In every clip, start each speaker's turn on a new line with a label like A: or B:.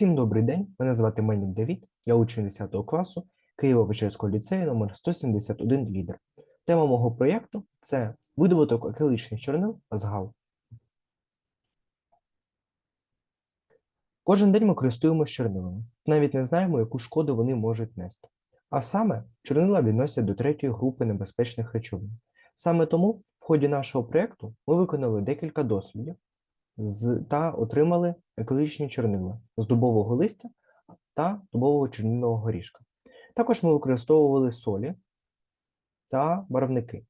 A: Всім добрий день, мене звати Мельник Давід, я учень 10 класу Києво-Печерського ліцею номер 171 лідер. Тема мого проєкту це видобуток акриличних чорнил з гал. Кожен день ми користуємося чорнилами, навіть не знаємо, яку шкоду вони можуть нести. А саме, чорнила відносять до третьої групи небезпечних речовин. Саме тому в ході нашого проєкту ми виконали декілька дослідів з, та отримали екологічні чорнила з дубового листя та дубового чорнильного горішка. Також ми використовували солі та барвники.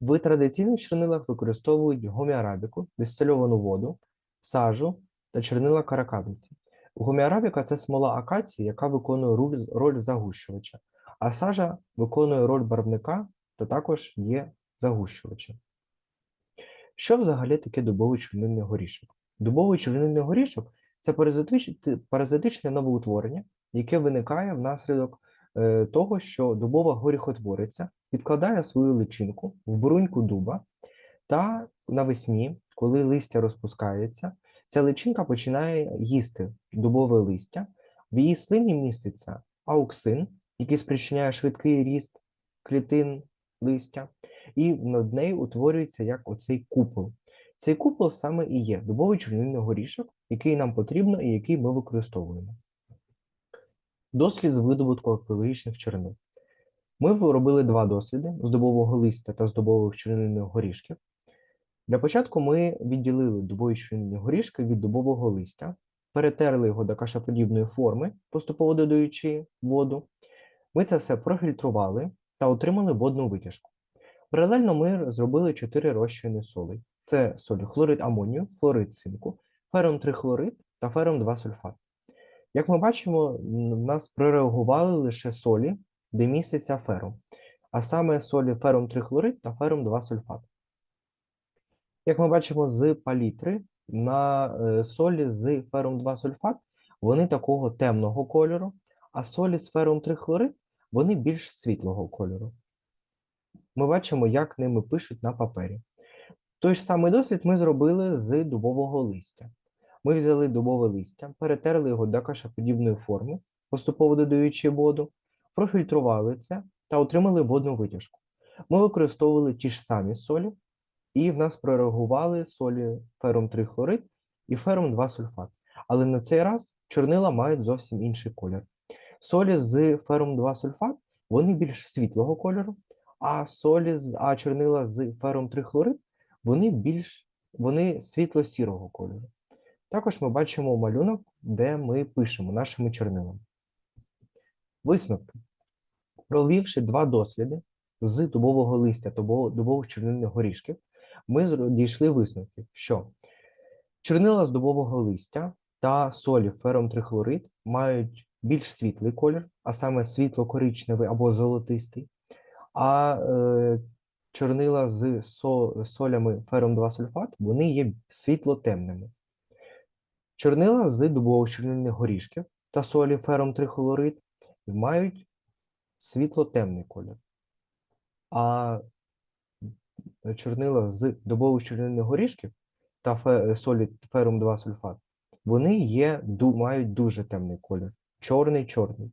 A: В традиційних чорнилах використовують гоміарабіку, дистильовану воду, сажу та чорнила каракатиці. Гоміарабіка це смола акації, яка виконує роль загущувача, а сажа виконує роль барвника та також є загущувачем. Що взагалі таке дубовий чорнильний горішок? Дубовий чорнильний горішок це паразитичне новоутворення, яке виникає внаслідок е, того, що дубова горіхотвориця відкладає свою личинку в бруньку дуба, та навесні, коли листя розпускається, ця личинка починає їсти дубове листя. В її слині міститься ауксин, який спричиняє швидкий ріст клітин листя, і над нею утворюється як оцей купол. Цей купол саме і є дубовий чорнильний горішок, який нам потрібно і який ми використовуємо. Дослід з видобутку екологічних чорнил. Ми робили два досліди з дубового листя та з дубових чорнильних горішків. Для початку ми відділили дубові чорнильні горішки від дубового листя, перетерли його до кашаподібної форми, поступово додаючи воду. Ми це все профільтрували та отримали водну витяжку. Паралельно ми зробили чотири розчини солей. Це солі хлорид амонію, хлорид цинку, фером 3 хлорид та фером 2 сульфат. Як ми бачимо, в нас прореагували лише солі, де міститься фером, а саме солі фером 3 хлорид та фером 2 сульфат. Як ми бачимо з палітри, на е, солі з фером 2 сульфат вони такого темного кольору, а солі з фером 3 хлорид вони більш світлого кольору. Ми бачимо, як ними пишуть на папері. Той ж самий дослід ми зробили з дубового листя. Ми взяли дубове листя, перетерли його до кашаподібної форми, поступово додаючи воду, профільтрували це та отримали водну витяжку. Ми використовували ті ж самі солі, і в нас прореагували солі фером 3 хлорид і фером 2 сульфат. Але на цей раз чорнила мають зовсім інший колір. Солі з фером 2 сульфат вони більш світлого кольору, а солі з а чорнила з фером 3 хлорид вони більш вони світло-сірого кольору. Також ми бачимо малюнок, де ми пишемо нашими чорнилами. Висновки. Провівши два досліди з дубового листя дубових чорнильних горішків, ми дійшли висновків, що чорнила з дубового листя та солі фером трихлорид мають більш світлий колір, а саме світло-коричневий або золотистий, а е, чорнила з со, солями фером 2 сульфат вони є світло-темними. Чорнила з дубово-чорнильних горішків та солі фером 3 хлорид мають світло-темний колір. А чорнила з дубових чорнильних горішків та солі ферум 2 сульфат, вони є, мають дуже темний колір. Чорний-чорний.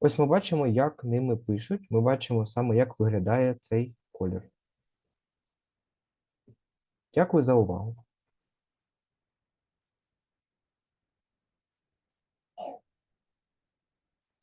A: Ось ми бачимо, як ними пишуть. Ми бачимо саме, як виглядає цей колір. Дякую за увагу.